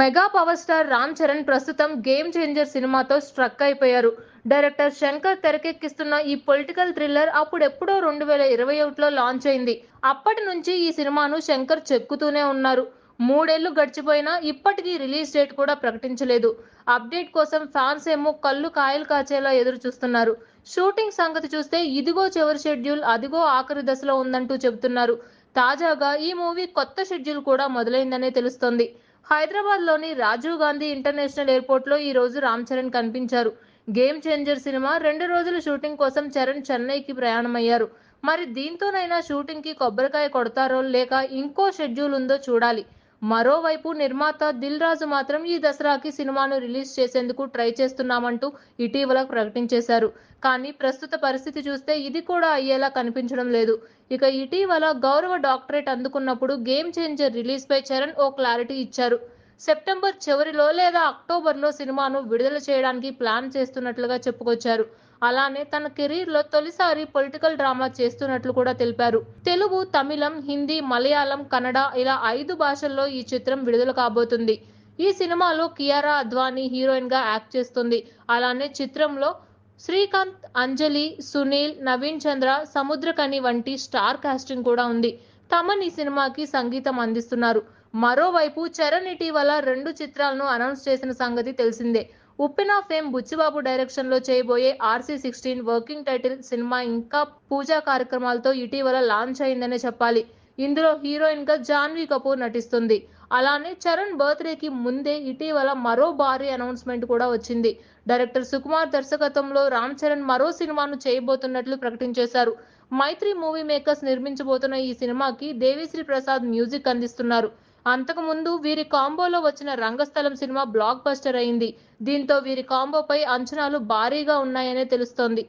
Mega power star Ram Charan ప్రస్తుతం game changer సినిమాతో struck అయిపోయారు. డైరెక్టర్ శంకర్ తెరకెక్కిస్తున్న ఈ పొలిటికల్ థ్రిల్లర్ అప్పుడెప్పుడో రెండు వేల ఇరవై ఒకటిలో లాంచ్ అయింది. అప్పటి నుంచి ఈ సినిమాను శంకర్ చెక్కుతూనే ఉన్నారు. మూడేళ్ళు గడిచిపోయినా ఇప్పటికీ రిలీజ్ డేట్ కూడా ప్రకటించలేదు. అప్డేట్ కోసం ఫ్యాన్స్ ఏమో కళ్ళు కాయలు కాచేలా ఎదురు చూస్తున్నారు షూటింగ్ సంగతి చూస్తే ఇదిగో చివరి షెడ్యూల్ అదిగో ఆఖరి దశలో ఉందంటూ చెబుతున్నారు. తాజాగా ఈ మూవీ కొత్త షెడ్యూల్ కూడా మొదలైందనే తెలుస్తోంది. హైదరాబాద్లోని రాజీవ్ గాంధీ ఇంటర్నేషనల్ ఎయిర్పోర్ట్లో ఈ రోజు రామ్ చరణ్ కనిపించారు. గేమ్ చేంజర్ సినిమా రెండు రోజుల షూటింగ్ కోసం చరణ్ చెన్నైకి ప్రయాణమయ్యారు. మరి దీంతోనైనా షూటింగ్కి కొబ్బరికాయ కొడతారో లేక ఇంకో షెడ్యూల్ ఉందో చూడాలి. మరోవైపు నిర్మాత దిల్ రాజు మాత్రం ఈ దసరాకి సినిమాను రిలీజ్ చేసేందుకు ట్రై చేస్తున్నామంటూ ఇటీవల ప్రకటించేశారు. కానీ ప్రస్తుత పరిస్థితి చూస్తే ఇది కూడా అయ్యేలా కనిపించడం లేదు. ఇక ఇటీవల గౌరవ డాక్టరేట్ అందుకున్నప్పుడు గేమ్ చేంజర్ రిలీజ్ పై చరణ్ ఓ క్లారిటీ ఇచ్చారు. సెప్టెంబర్ చివరిలో లేదా అక్టోబర్లో సినిమాను విడుదల చేయడానికి ప్లాన్ చేస్తున్నట్లుగా చెప్పుకొచ్చారు. అలానే తన కెరీర్లో తొలిసారి పొలిటికల్ డ్రామా చేస్తున్నట్లు కూడా తెలిపారు. తెలుగు తమిళం హిందీ మలయాళం కన్నడ ఇలా ఐదు భాషల్లో ఈ చిత్రం విడుదల కాబోతుంది. ఈ సినిమాలో కియారా అద్వానీ హీరోయిన్గా యాక్ట్ చేస్తుంది. అలానే చిత్రంలో శ్రీకాంత్ అంజలి సునీల్ నవీన్ చంద్ర సముద్రకని వంటి స్టార్ కాస్టింగ్ కూడా ఉంది. తమన్ ఈ సినిమాకి సంగీతం అందిస్తున్నారు. మరోవైపు చరణ్ ఇటీవల రెండు చిత్రాలను అనౌన్స్ చేసిన సంగతి తెలిసిందే. ఉప్పెన ఫేమ్ బుచ్చిబాబు డైరెక్షన్లో చేయబోయే ఆర్సీ సిక్స్టీన్ వర్కింగ్ టైటిల్ సినిమా ఇంకా పూజా కార్యక్రమాలతో ఇటీవల లాంచ్ అయిందనే చెప్పాలి. ఇందులో హీరోయిన్గా జాన్వీ కపూర్ నటిస్తుంది. అలానే చరణ్ బర్త్డేకి ముందే ఇటీవల మరో భారీ అనౌన్స్మెంట్ కూడా వచ్చింది. డైరెక్టర్ సుకుమార్ దర్శకత్వంలో రామ్ చరణ్ మరో సినిమాను చేయబోతున్నట్లు ప్రకటించేశారు. మైత్రి మూవీ మేకర్స్ నిర్మించబోతున్న ఈ సినిమాకి దేవిశ్రీ ప్రసాద్ మ్యూజిక్ అందిస్తున్నారు. అంతకుముందు వీరి కాంబోలో వచ్చిన రంగస్థలం సినిమా బ్లాక్ బస్టర్ అయింది. దీంతో వీరి కాంబోపై అంచనాలు భారీగా ఉన్నాయనే తెలుస్తోంది.